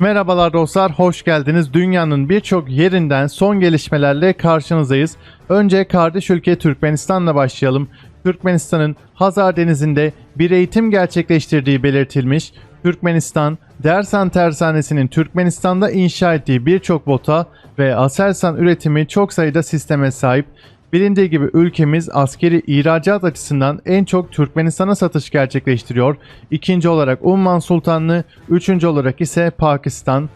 Merhabalar dostlar, hoş geldiniz. Dünyanın birçok yerinden son gelişmelerle karşınızdayız. Önce kardeş ülke Türkmenistan'la başlayalım. Türkmenistan'ın Hazar Denizi'nde bir eğitim gerçekleştirdiği belirtilmiş. Türkmenistan, Dersan Tersanesi'nin Türkmenistan'da inşa ettiği birçok bota ve Aselsan üretimi çok sayıda sisteme sahip. Bilindiği gibi ülkemiz askeri ihracat açısından en çok Türkmenistan'a satış gerçekleştiriyor. İkinci olarak Umman Sultanlığı, üçüncü olarak ise Pakistan.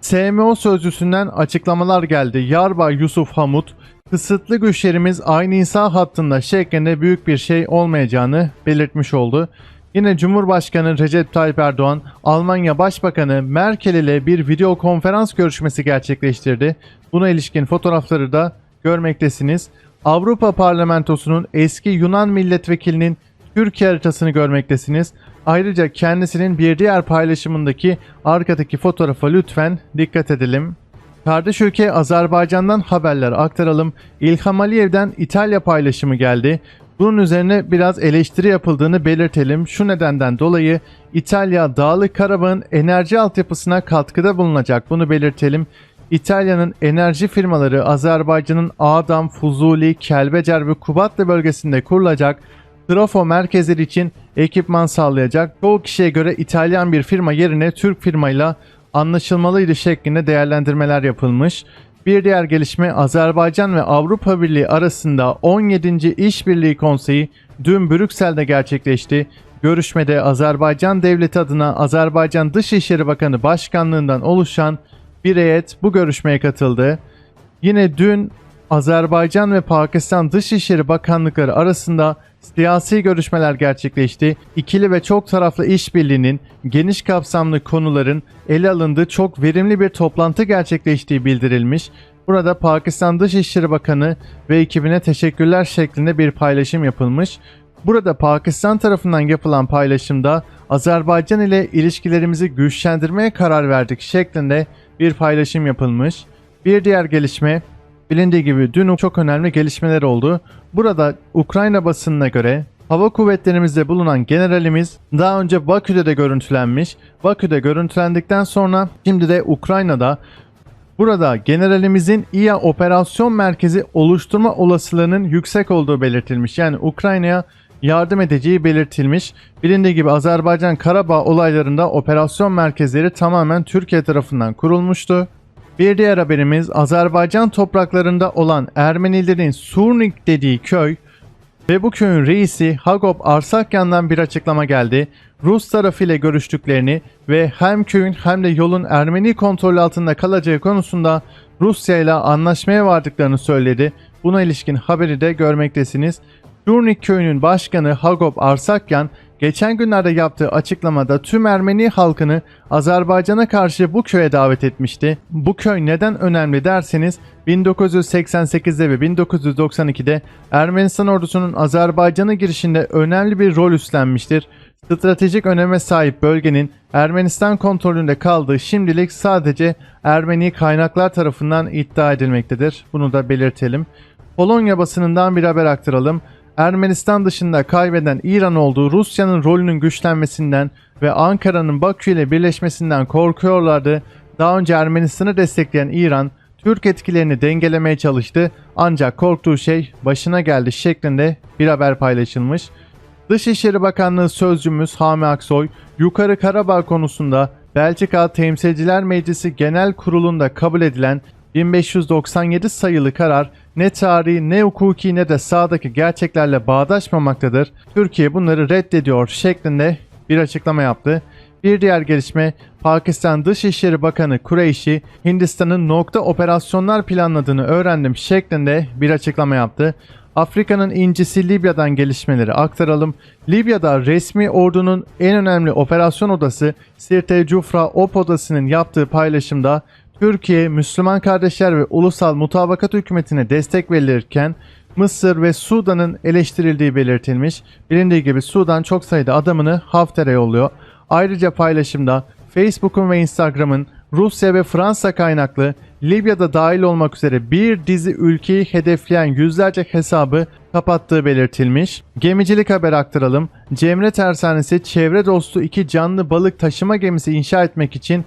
SMO sözcüsünden açıklamalar geldi. Yarbay Yusuf Hamut, kısıtlı güçlerimiz aynı insan hattında şeklinde büyük bir şey olmayacağını belirtmiş oldu. Yine Cumhurbaşkanı Recep Tayyip Erdoğan, Almanya Başbakanı Merkel ile bir video konferans görüşmesi gerçekleştirdi. Buna ilişkin fotoğrafları da görmektesiniz. Avrupa Parlamentosu'nun eski Yunan milletvekilinin Türkiye haritasını görmektesiniz. Ayrıca kendisinin bir diğer paylaşımındaki arkadaki fotoğrafa lütfen dikkat edelim. Kardeş ülke Azerbaycan'dan haberler aktaralım. İlham Aliyev'den İtalya paylaşımı geldi. Bunun üzerine biraz eleştiri yapıldığını belirtelim. Şu nedenden dolayı İtalya Dağlık Karabağ'ın enerji altyapısına katkıda bulunacak. Bunu belirtelim. İtalya'nın enerji firmaları Azerbaycan'ın Adam, Fuzuli, Kelbecer ve Kubatlı bölgesinde kurulacak trafo merkezleri için ekipman sağlayacak. Çoğu kişiye göre İtalyan bir firma yerine Türk firmayla anlaşılmalıydı şeklinde değerlendirmeler yapılmış. Bir diğer gelişme Azerbaycan ve Avrupa Birliği arasında 17. İşbirliği Konseyi dün Brüksel'de gerçekleşti. Görüşmede Azerbaycan Devleti adına Azerbaycan Dışişleri Bakanı Başkanlığından oluşan bir heyet bu görüşmeye katıldı. Yine dün Azerbaycan ve Pakistan Dışişleri Bakanlıkları arasında siyasi görüşmeler gerçekleşti. İkili ve çok taraflı işbirliğinin geniş kapsamlı konuların ele alındığı çok verimli bir toplantı gerçekleştiği bildirilmiş. Burada Pakistan Dışişleri Bakanı ve ekibine teşekkürler şeklinde bir paylaşım yapılmış. Burada Pakistan tarafından yapılan paylaşımda Azerbaycan ile ilişkilerimizi güçlendirmeye karar verdik şeklinde bir paylaşım yapılmış. Bir diğer gelişme bilindiği gibi dün çok önemli gelişmeler oldu. Burada Ukrayna basınına göre hava kuvvetlerimizde bulunan generalimiz daha önce Bakü'de de görüntülenmiş. Bakü'de görüntülendikten sonra şimdi de Ukrayna'da Burada generalimizin İA operasyon merkezi oluşturma olasılığının yüksek olduğu belirtilmiş. Yani Ukrayna'ya yardım edeceği belirtilmiş. Bilindiği gibi Azerbaycan Karabağ olaylarında operasyon merkezleri tamamen Türkiye tarafından kurulmuştu. Bir diğer haberimiz Azerbaycan topraklarında olan Ermenilerin Surnik dediği köy ve bu köyün reisi Hagop Arsakyan'dan bir açıklama geldi. Rus tarafıyla görüştüklerini ve hem köyün hem de yolun Ermeni kontrolü altında kalacağı konusunda Rusya ile anlaşmaya vardıklarını söyledi. Buna ilişkin haberi de görmektesiniz. Durnik köyünün başkanı Hagop Arsakyan geçen günlerde yaptığı açıklamada tüm Ermeni halkını Azerbaycan'a karşı bu köye davet etmişti. Bu köy neden önemli derseniz 1988'de ve 1992'de Ermenistan ordusunun Azerbaycan'a girişinde önemli bir rol üstlenmiştir. Stratejik öneme sahip bölgenin Ermenistan kontrolünde kaldığı şimdilik sadece Ermeni kaynaklar tarafından iddia edilmektedir. Bunu da belirtelim. Polonya basınından bir haber aktaralım. Ermenistan dışında kaybeden İran olduğu Rusya'nın rolünün güçlenmesinden ve Ankara'nın Bakü ile birleşmesinden korkuyorlardı. Daha önce Ermenistan'ı destekleyen İran, Türk etkilerini dengelemeye çalıştı ancak korktuğu şey başına geldi şeklinde bir haber paylaşılmış. Dışişleri Bakanlığı Sözcümüz Hami Aksoy, Yukarı Karabağ konusunda Belçika Temsilciler Meclisi Genel Kurulu'nda kabul edilen 1597 sayılı karar ne tarihi ne hukuki ne de sahadaki gerçeklerle bağdaşmamaktadır. Türkiye bunları reddediyor şeklinde bir açıklama yaptı. Bir diğer gelişme Pakistan Dışişleri Bakanı Kureyşi Hindistan'ın nokta operasyonlar planladığını öğrendim şeklinde bir açıklama yaptı. Afrika'nın incisi Libya'dan gelişmeleri aktaralım. Libya'da resmi ordunun en önemli operasyon odası Sirte Cufra OP odasının yaptığı paylaşımda Türkiye, Müslüman kardeşler ve ulusal mutabakat hükümetine destek verilirken Mısır ve Sudan'ın eleştirildiği belirtilmiş. Bilindiği gibi Sudan çok sayıda adamını Hafter'e yolluyor. Ayrıca paylaşımda Facebook'un ve Instagram'ın Rusya ve Fransa kaynaklı Libya'da dahil olmak üzere bir dizi ülkeyi hedefleyen yüzlerce hesabı kapattığı belirtilmiş. Gemicilik haber aktaralım. Cemre Tersanesi çevre dostu iki canlı balık taşıma gemisi inşa etmek için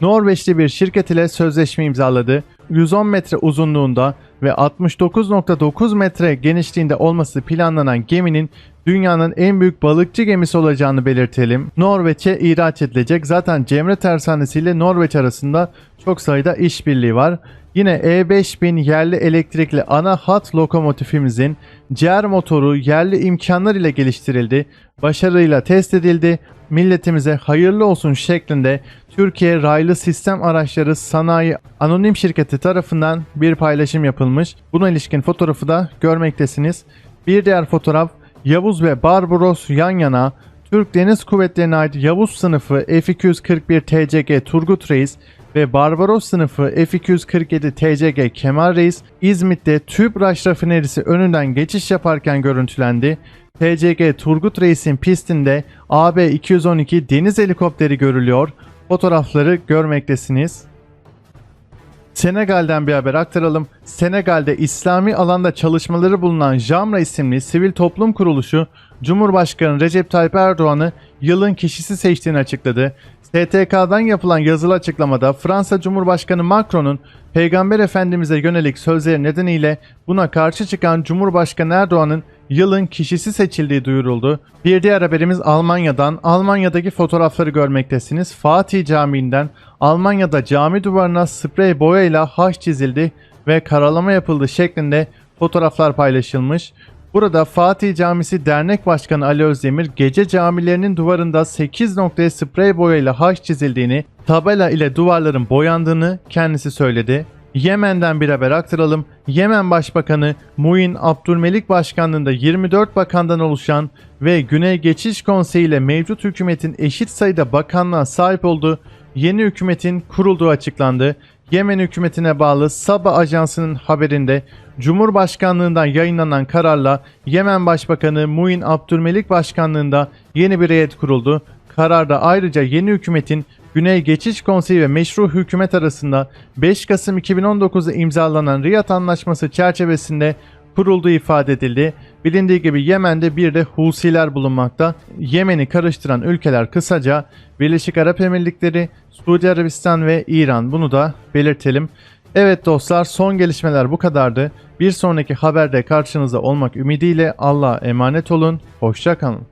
Norveçli bir şirket ile sözleşme imzaladı. 110 metre uzunluğunda ve 69.9 metre genişliğinde olması planlanan geminin dünyanın en büyük balıkçı gemisi olacağını belirtelim. Norveç'e ihraç edilecek. Zaten Cemre Tersanesi ile Norveç arasında çok sayıda işbirliği var. Yine E5000 yerli elektrikli ana hat lokomotifimizin CR motoru yerli imkanlar ile geliştirildi. Başarıyla test edildi. Milletimize hayırlı olsun şeklinde Türkiye Raylı Sistem Araçları Sanayi Anonim Şirketi tarafından bir paylaşım yapılmış. Buna ilişkin fotoğrafı da görmektesiniz. Bir diğer fotoğraf Yavuz ve Barbaros yan yana Türk Deniz Kuvvetleri'ne ait Yavuz sınıfı F-241 TCG Turgut Reis ve Barbaros sınıfı F-247 TCG Kemal Reis İzmit'te Tüpraş rafinerisi önünden geçiş yaparken görüntülendi. TCG Turgut Reis'in pistinde AB-212 deniz helikopteri görülüyor. Fotoğrafları görmektesiniz. Senegal'den bir haber aktaralım. Senegal'de İslami alanda çalışmaları bulunan Jamra isimli sivil toplum kuruluşu Cumhurbaşkanı Recep Tayyip Erdoğan'ı yılın kişisi seçtiğini açıkladı. STK'dan yapılan yazılı açıklamada Fransa Cumhurbaşkanı Macron'un Peygamber Efendimiz'e yönelik sözleri nedeniyle buna karşı çıkan Cumhurbaşkanı Erdoğan'ın yılın kişisi seçildiği duyuruldu. Bir diğer haberimiz Almanya'dan. Almanya'daki fotoğrafları görmektesiniz. Fatih Camii'nden Almanya'da cami duvarına sprey boyayla haç çizildi ve karalama yapıldı şeklinde fotoğraflar paylaşılmış. Burada Fatih Camisi Dernek Başkanı Ali Özdemir gece camilerinin duvarında 8 noktaya sprey boyayla haç çizildiğini, tabela ile duvarların boyandığını kendisi söyledi. Yemen'den bir haber aktaralım. Yemen Başbakanı Muin Abdülmelik Başkanlığında 24 bakandan oluşan ve Güney Geçiş Konseyi ile mevcut hükümetin eşit sayıda bakanlığa sahip olduğu yeni hükümetin kurulduğu açıklandı. Yemen hükümetine bağlı Sabah Ajansı'nın haberinde Cumhurbaşkanlığından yayınlanan kararla Yemen Başbakanı Muin Abdülmelik Başkanlığında yeni bir heyet kuruldu. Kararda ayrıca yeni hükümetin Güney Geçiş Konseyi ve meşru hükümet arasında 5 Kasım 2019'da imzalanan Riyad Anlaşması çerçevesinde kurulduğu ifade edildi. Bilindiği gibi Yemen'de bir de Husiler bulunmakta. Yemen'i karıştıran ülkeler kısaca Birleşik Arap Emirlikleri, Suudi Arabistan ve İran. Bunu da belirtelim. Evet dostlar son gelişmeler bu kadardı. Bir sonraki haberde karşınızda olmak ümidiyle Allah'a emanet olun. Hoşçakalın.